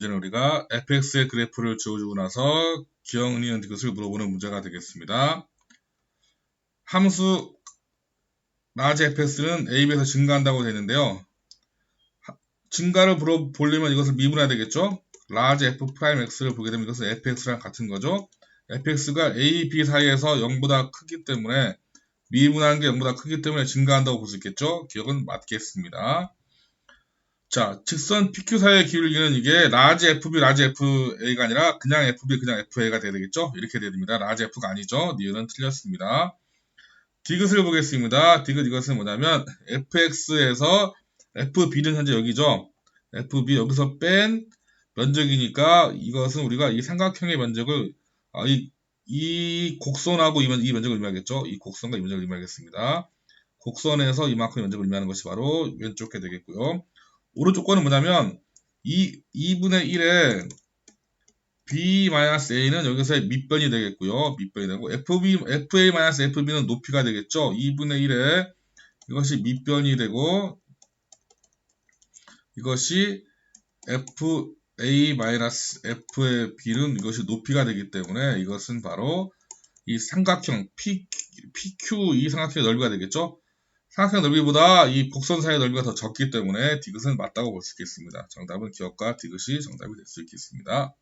이제는 우리가 fx의 그래프를 지워주고 나서 기억니은 디귿을 물어보는 문제가 되겠습니다. 함수 라지 fx는 a, b에서 증가한다고. 하- 증가를 물어 보려면 이것을 미분해야 되겠죠? 라지 f 프라임 x를 보게 되면 이것은 fx랑 같은 거죠. fx가 a, b 사이에서 0보다 크기 때문에 미분하는 게 0보다 크기 때문에 증가한다고 볼 수 있겠죠? 기억은 맞겠습니다. 자, 직선 PQ 사이의 기울기는 이게 라지 FB, 라지 FA가 아니라 그냥 FB, 그냥 FA가 돼야 되겠죠? 이렇게 돼야 됩니다. 라지 F가 아니죠? 니은은 틀렸습니다. 디귿을 보겠습니다. 디귿 이것은 뭐냐면 FX에서 FB는 현재 여기죠? FB 여기서 뺀 면적이니까 이것은 우리가 이 삼각형의 면적을 아, 이, 이 곡선하고 이, 면- 이 면적을 의미하겠죠? 이 곡선과 이 면적을 의미하겠습니다. 곡선에서 이만큼의 면적을 의미하는 것이 바로 왼쪽 게 되겠고요. 오른쪽 거는 뭐냐면 이 2분의 1에 b-a는 여기서의 밑변이 되겠고요. 밑변이 되고 fb, fa-fb는 높이가 되겠죠. 2분의 1에 이것이 밑변이 되고 이것이 fa-f의 b는 이것이 높이가 되기 때문에 이것은 바로 이 삼각형 P, PQ 이 삼각형의 넓이가 되겠죠. 삼각형 넓이보다 이 곡선 사이의 넓이가 더 적기 때문에 디귿은 맞다고 볼 수 있겠습니다. 정답은 기억과 디귿이 정답이 될 수 있겠습니다.